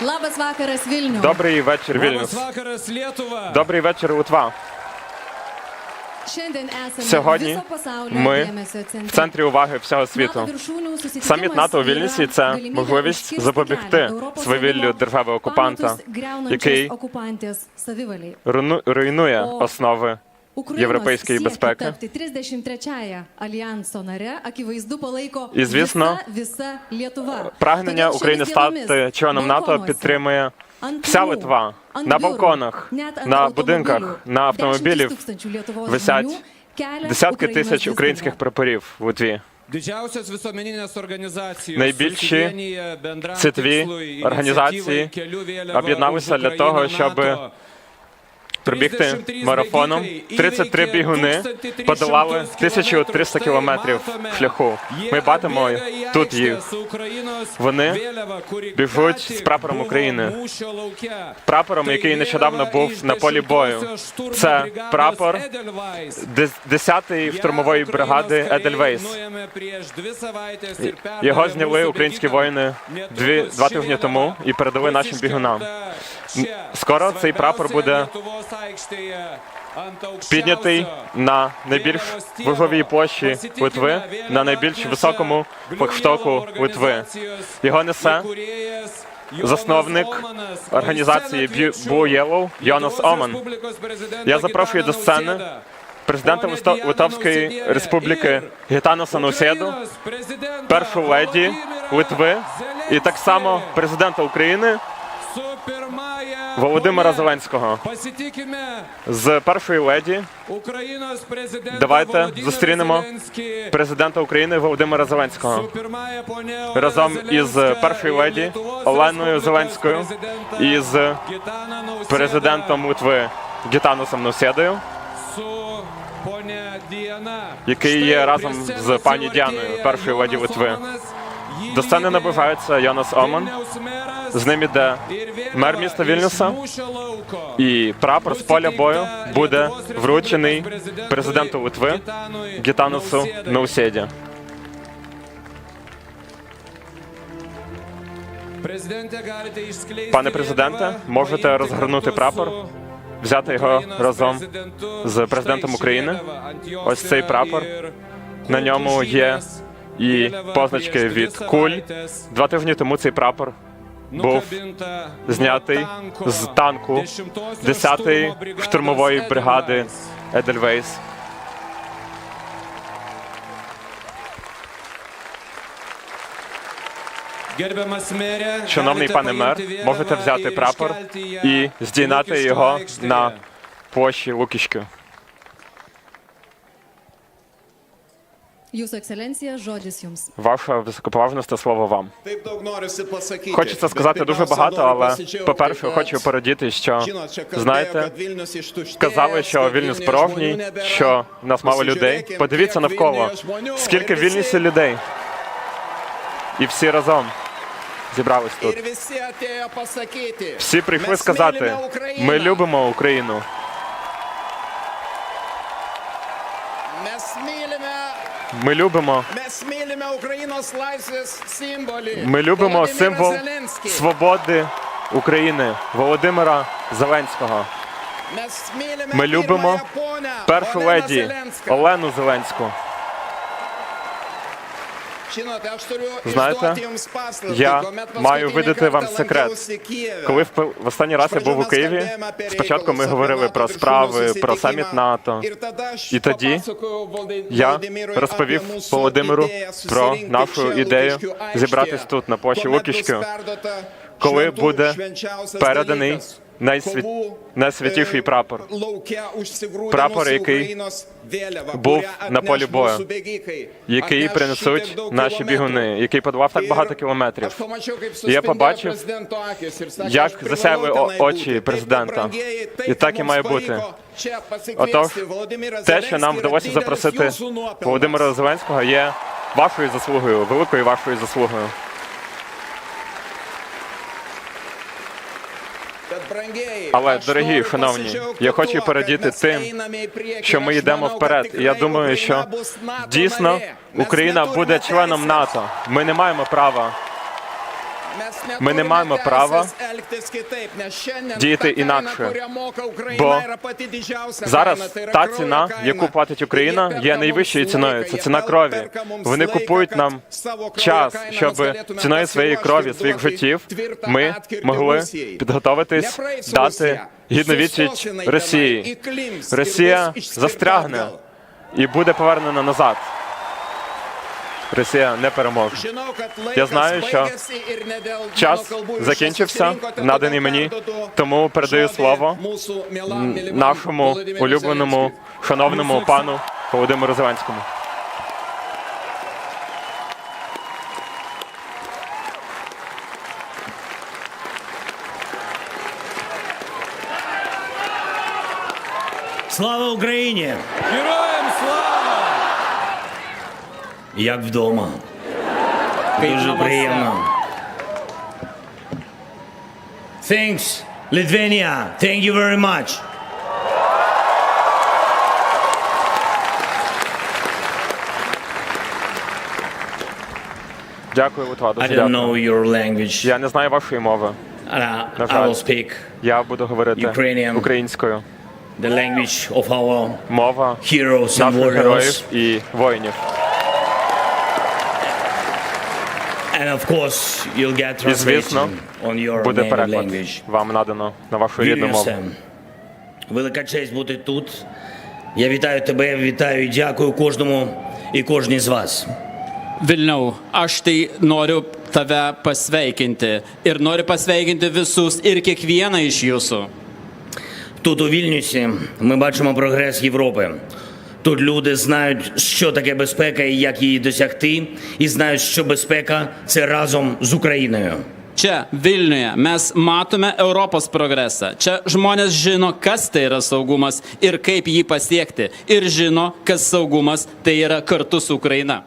Labas vakaras Vilnius. Добрий вечір, Labas Вільнюс. vakaras Lietuva. Добрий вечір, Литва. Šiandien esame Сьогодні viso pasaulio ми dėmesio centre. в центрі уваги всього світу. Саміт НАТО у Вільнюсі це можливість запобігти свавіллю держави-окупанта, pamatus griaunančios який руйну- руйнує основи європейської безпеки. tapti 33-я альянсо наре, akivaizdu palaiko І, звісно, Прагнення України стати членом НАТО підтримує вся Литва. На балконах, на будинках, на автомобілів висять десятки тисяч українських прапорів в Литві. Найбільші світові організації ініціативі «Кeliu вėliava об'єдналися для того, щоб НАТО». Пробігти марафоном. бігіки 33 бігуни 1300 подолали 1300 кілометрів шляху. Ми бачимо тут їх. Вони біжуть з прапором України. Прапором, який нещодавно був на полі бою. 10-osios штурмų Це прапор Edelweiss. 10-ї штурмової бригади Едельвейс. Його зняли українські воїни дві два тижні тому і передали нашим бігунам. Скоро цей прапор буде піднятий на найбільш важливій площі Литви, на найбільш високому флагштоку Литви. Його несе засновник організації Blue Yellow Йонас Оман. Я запрошую до сцени президента Литовської республіки Гітанаса Наусєду, першу леді Литви і так само президента України Володимира Зеленського. З першої леді Давайте зустрінемо президента України Володимира Зеленського разом із першою леді Оленою Зеленською і з президентом Литви ponia Diana. який є разом з пані Діаною, першою леді Литви. До сцени наближається Йонас Оман. З ним іде мер міста Вільнюса. І прапор з поля бою буде вручений президенту Литви Гітанусу išskleisti Пане президенте, можете розгорнути прапор, взяти його разом з президентом України. Ось цей прапор. На ньому є і позначки від куль. Два тижні тому цей прапор був знятий з танку 10-osios 10-ї штурмової бригади Едельвейс. Шановний пане мер, можете взяти прапор і здійнати його на площі Лукішки. Jūsų ekscelencija, žodis jums. Ваша високоповажність слово вам. Хочеться сказати дуже багато, але по-перше, хочу порадіти, що знаєте, Vilnius що Вільнюс порожній, що в нас мало людей. Подивіться навколо, скільки в ir людей. І всі разом зібрались тут. Всі прийшли сказати: ми любимо Україну. Ми любимо, ми любимо символ свободи України Володимира Зеленського. Ми любимо першу леді. Олену Зеленську. Знаєте, я маю видати вам секрет. Коли в в останній раз я був у Києві, спочатку ми говорили про справи, про саміт НАТО. І тоді Я розповів Володимиру про нашу ідею зібратись тут, на площі Лукішки, коли буде переданий найсвіт... найсвятіший прапор. прапор, який був на полі бою, який принесуть наші бігуни, який подолав так багато кілометрів. І я побачив, як засяяли очі президента. І так і має бути. Отож, Те, що нам вдалося запросити Володимира Зеленського, є вашою заслугою, великою вашою заслугою. Але, дорогі, шановні, я хочу порадіти тим, що ми йдемо вперед. І я думаю, що дійсно Україна буде членом НАТО. Ми не маємо права Ми не маємо права діяти інакше. Бо Зараз та ціна, яку платить Україна, є найвищою ціною. Це ціна крові. Вони купують нам час, щоб ціною своєї крові, своїх життів, ми могли підготовитись дати гідну відсіч Росії. Росія застрягне і буде повернена назад. Росія не переможе. Я знаю, що Час закінчився, наданий мені, тому передаю слово нашому улюбленому, шановному пану Володимиру Зеленському. Слава Україні! Героям слава! Як вдома. Дуже приємно. Thanks, Lithuania. Thank you very much. Дякую, Литва. I don't дякую. know your language. Я не знаю вашої мови. And I, На I жаль. will speak Я буду говорити Ukrainian. українською. the language of our Мова heroes and наших warriors. героїв і воїнів. And of course, you'll get І звісно, translation on your буде переклад. language. Вам надано на вашу рідну мову. Велика честь бути тут. Я вітаю тебе, вітаю і дякую кожному і кожній з вас. Vilniau, aš tai noriu tave pasveikinti ir noriu pasveikinti visus ir kiekvieną iš jūsų. Тут у Вільнюсі ми бачимо прогрес Європи. Тут люди знають, що таке безпека і як її досягти, і знають, що безпека це разом з Україною. Čia, Vilniuje, mes matome Europos progresą. Čia žmonės žino, kas tai yra saugumas ir kaip jį pasiekti. Ir žino, kas saugumas tai yra kartu su Ukraina.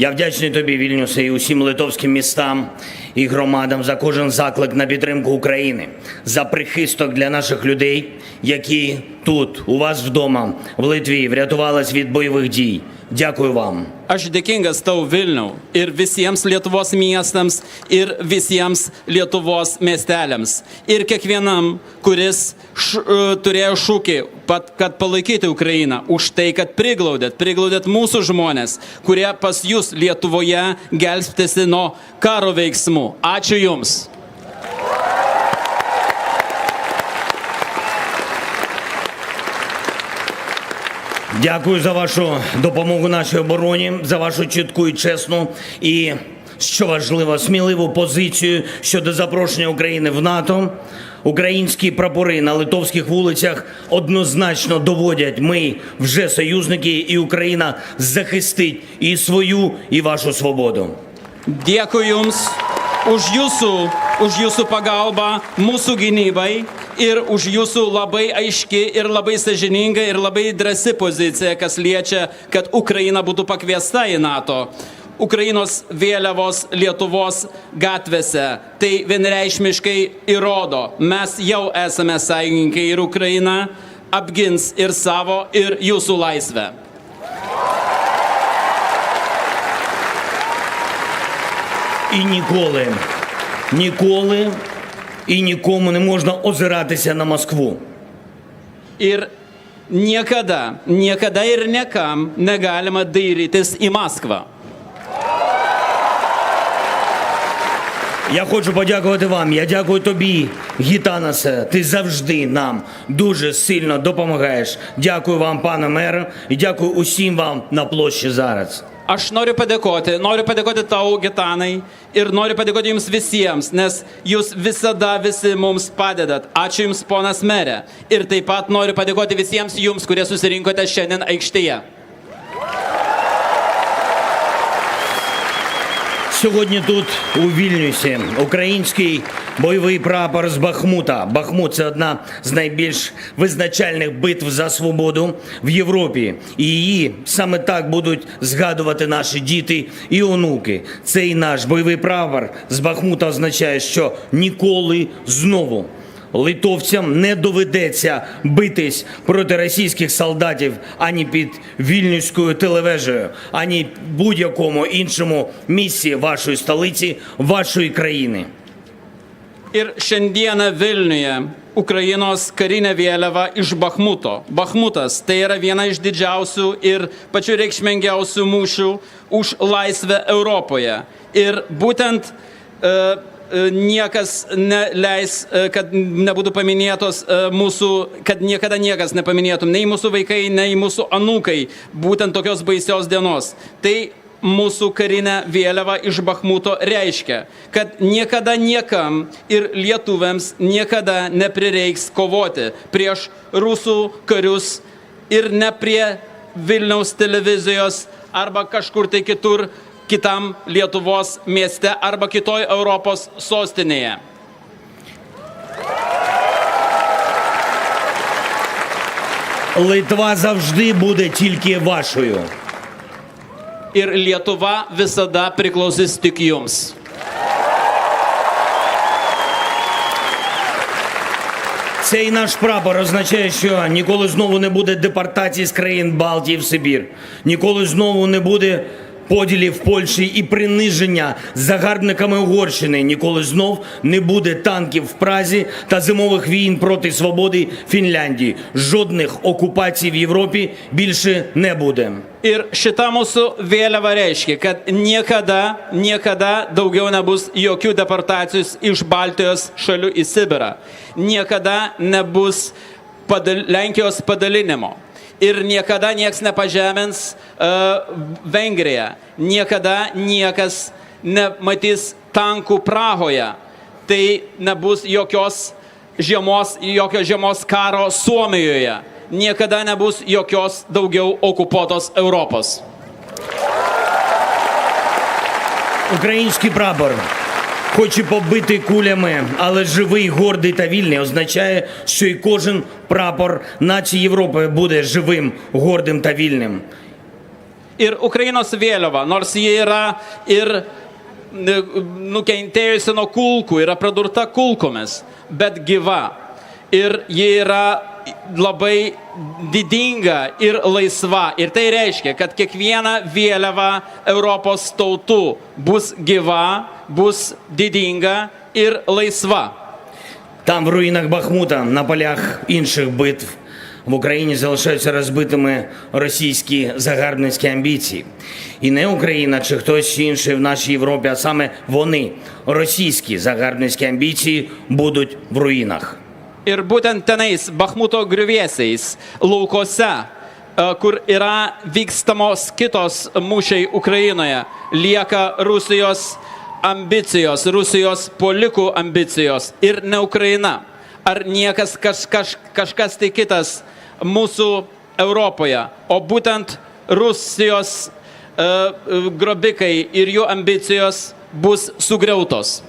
Я вдячний тобі, Вільнюсе, і усім литовським містам і громадам за кожен заклик на підтримку України, за прихисток для наших людей, які тут, у вас вдома, в Литві, врятувались від бойових дій. Дякую вам. Aš dėkingas tau Vilniau ir visiems Lietuvos miestams ir visiems Lietuvos miesteliams ir kiekvienam, kuris š, e, turėjo šūkį, pat, kad palaikyti Ukrainą, už tai, kad priglaudėt, priglaudėt mūsų žmonės, kurie pas jūs Lietuvoje gelbstėsi nuo karo veiksmų. Ačiū Jums. Дякую за вашу допомогу нашій обороні, за вашу чітку і чесну і, що важливо, сміливу позицію щодо запрошення України в НАТО. Українські прапори на литовських вулицях однозначно доводять, ми вже союзники, і Україна захистить і свою, і вашу свободу. Dėkui Jums už Jūsų, už Jūsų pagalbą mūsų gynybai ir už Jūsų labai aiški ir labai sažininga ir labai drąsi pozicija, kas liečia, kad Ukraina būtų pakviesta į NATO. Ukrainos vėliavos Lietuvos gatvėse. Tai vienreišmiškai įrodo, mes jau esame sąjungininkai ir Ukraina apgins ir savo, ir jūsų laisvę. І ніколи, ніколи і нікому не можна озиратися на Москву. Ir niekada, niekada ir niekam negalima dairytis į Maskvą. Я хочу подякувати вам. Я дякую тобі, Гітанасе. Ти завжди нам дуже сильно допомагаєш. Дякую вам, пане мер, і дякую усім вам на площі зараз. Aš noriu padėkoti, noriu padėkoti tau, Gitanai, ir noriu padėkoti jums visiems, nes jūs visada visi mums padedat. Ačiū jums, ponas merė. Ir taip pat noriu padėkoti visiems jums, kurie susirinkote šiandien aikštėje. Сьогодні тут, у Вільнюсі, український бойовий прапор з Бахмута. Бахмут це одна з найбільш визначальних битв за свободу в Європі. І її саме так будуть згадувати наші діти і онуки. Цей наш бойовий прапор з Бахмута означає, що ніколи знову. Литовцям не доведеться битись проти російських солдатів ані під Вільнюською телевежею, ані будь-якому іншому місці вашої столиці, вашої країни. Ir šiandieną Vilniuje Ukrainos karinė vėliava iš Bahmuto. Bahmutas tai yra viena iš didžiausių ir pačių reikšmingiausių mūšių už laisvę Europoje. Ir būtent e, e, niekas neleis, e, kad nebūtų paminėtos e, mūsų, kad niekada niekas nepaminėtų, nei mūsų vaikai, nei mūsų anūkai, būtent tokios baisios dienos. Tai mūsų karinę vėliavą iš Bahmuto reiškia, kad niekada niekam ir lietuviams niekada neprireiks kovoti prieš rusų karius ir ne prie Vilniaus televizijos arba kažkur tai kitur kitam Lietuvos mieste arba kitoj Europos sostinėje. Литва завжди буде тільки вашою. Ir Lietuva visada priklausys tik jums. Цей наш прапор означає, що ніколи знову не буде депортації з країн Балтії в Сибір, ніколи знову не буде поділів Польщі і приниження загарбниками Угорщини, ніколи знов не буде танків в Празі та зимових війн проти свободи Фінляндії. Жодних окупацій в Європі більше не буде. Ir šita mūsų vėliava reiškia, kad niekada, niekada daugiau nebus jokių deportacijų iš Baltijos šalių į Sibirą. Niekada nebus padal Lenkijos padalinimo. ir niekada niekas nepažemins e, uh, Vengriją, niekada niekas nematys tankų Prahoje, tai nebus jokios žiemos, jokio žiemos karo Suomijoje, niekada nebus jokios daugiau okupuotos Europos. Ukrainski prabor хоч і побитий кулями, але живий, гордий та вільний, означає, що і кожен прапор нації Європи буде живим, гордим та вільним. Ir Ukrainos vėliava, nors ji yra ir e, nukentėjusi nuo kulkų, yra pradurta kulkomis, bet gyva. Ir ji yra labai didinga ir laisva. Ir tai reiškia, kad kiekviena vėliava Europos tautų bus gyva, bus didinga ir laisva. Там, в руїнах Бахмута, на полях інших битв в Україні залишаються розбитими російські загарбницькі амбіції. І не Україна чи хтось інший в нашій Європі, а саме вони, російські загарбницькі амбіції, будуть в руїнах. Ir būtent tenais, Bahmuto griuvėsiais, laukose, kur yra vykstamos kitos mūšiai Ukrainoje, lieka Rusijos ambicijos, Rusijos polikų ambicijos ir ne Ukraina. Ar niekas kaž, kaž, kažkas tai kitas mūsų Europoje, o būtent Rusijos uh, grobikai ir jų ambicijos bus sugriautos.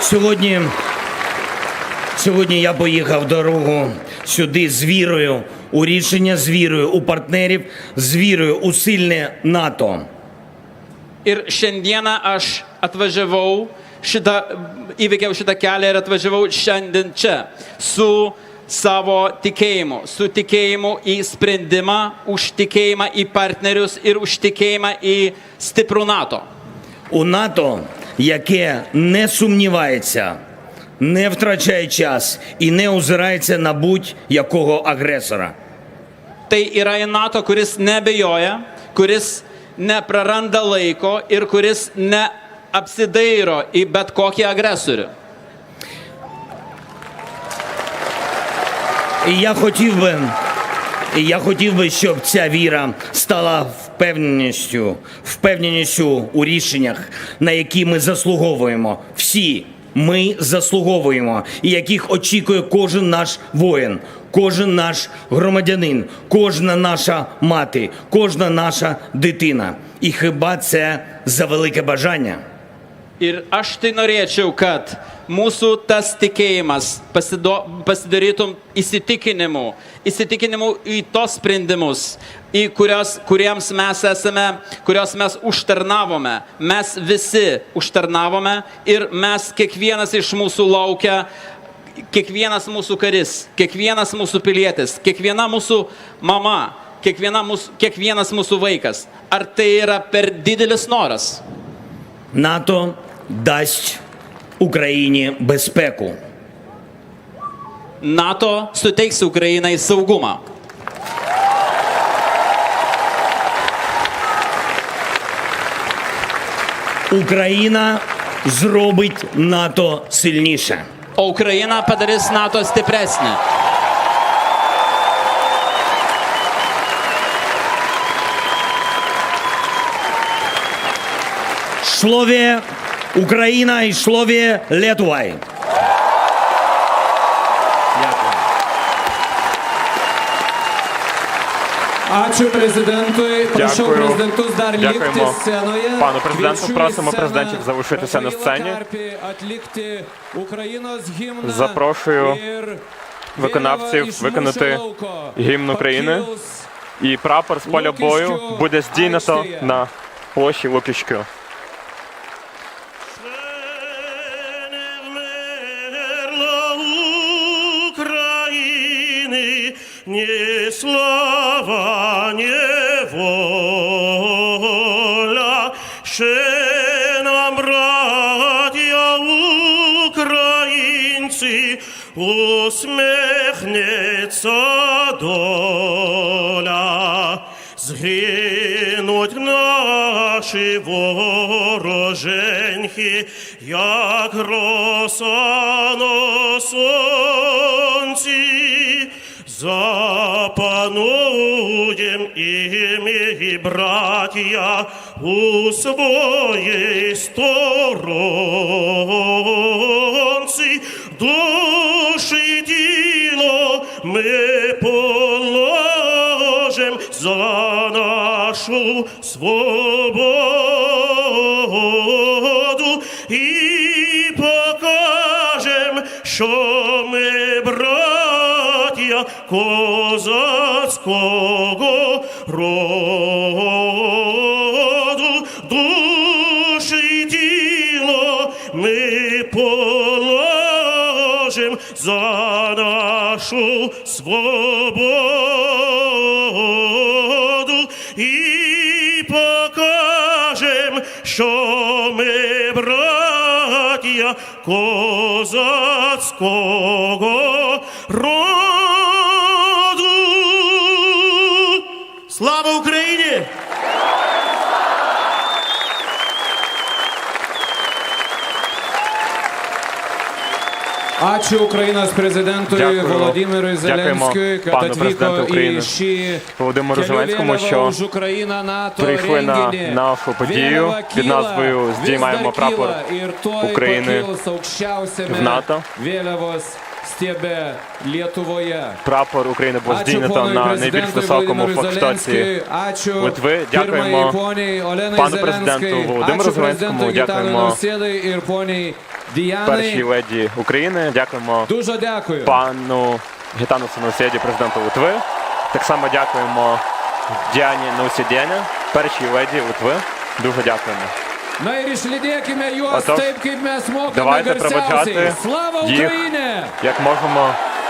Сьогодні, сьогодні я поїхав дорогу сюди з вірою у рішення, з вірою у партнерів, з вірою у сильне НАТО. Ir šiandieną aš atvažiavau, šitą, įveikiau šitą kelią ir atvažiavau šiandien čia su savo tikėjimu, su tikėjimu į sprendimą, už tikėjimą į partnerius ir už tikėjimą į stiprų NATO. У НАТО, яке не сумнівається, не втрачає час і не озирається на будь-якого агресора. Tai yra į NATO, kuris nebejoja, kuris nepraranda laiko ir kuris neapsidairo į bet kokį agresorių. Я хотів би, я хотів би, щоб ця віра стала впевненістю, впевненістю у рішеннях, на які ми заслуговуємо. Всі ми заслуговуємо, і яких очікує кожен наш воїн, кожен наш громадянин, кожна наша мати, кожна наша дитина. І хіба це за велике бажання? Ir aš tai norėčiau, kad mūsų tas tikėjimas pasido, pasidarytum įsitikinimu, įsitikinimu į tos sprendimus, į kurios, kuriems mes esame, kurios mes užtarnavome. Mes visi užtarnavome ir mes kiekvienas iš mūsų laukia kiekvienas mūsų karis, kiekvienas mūsų pilietis, kiekviena mūsų mama, kiekviena mūsų, kiekvienas mūsų vaikas. Ar tai yra per didelis noras? НАТО дасть Україні безпеку. NATO suteiks Ukrainai saugumą. Україна зробить НАТО сильніше. o Ukraina padarys NATO stipresnį. Šlovė Ukrainai, šlovė Lietuvai. Ačiū prezidentui. Prašau Дякую. prezidentus dar likti Дякуємо scenoje. пану президенту. Kviečiu į Просимо sceną президентів залишитися на сцені. Atlikti. Запрошую Ir виконавців iš виконати mūšio lauko гімн України. pakils І прапор з поля бою буде здійнято на площі. Вмерла України, ні слава, воля, ще нам, братя українці, усміхнеться доля. Згинуть наші вороженьки, як роса на запануєм і ми, браття, у своїй сторонці, душі тіло ми положим за нашу свободу козацького роду, душі тіло ми положим за нашу свободу і покажем, що ми браття козацького роду. Слава Україні! Ačiū Ukrainos prezidentui Дякую. Володимирui Дякуємо Зеленськui, kad пану президенту України Володимиру Зеленському, що прийшли на нашу подію під назвою «Здіймаємо прапор України в НАТО». Прапор України було Ačiū здійнято на найбільш високому флагштоці Литви. Дякуємо пану президенту Володимиру Зеленському, дякуємо першій леді України. Дякуємо Дуже дякую. пану Гітану Синосєді, президенту Литви. Так само дякуємо Діані Наусідєня, першій леді Литви. Дуже дякуємо. Отож, давайте проведжати їх. Як можемо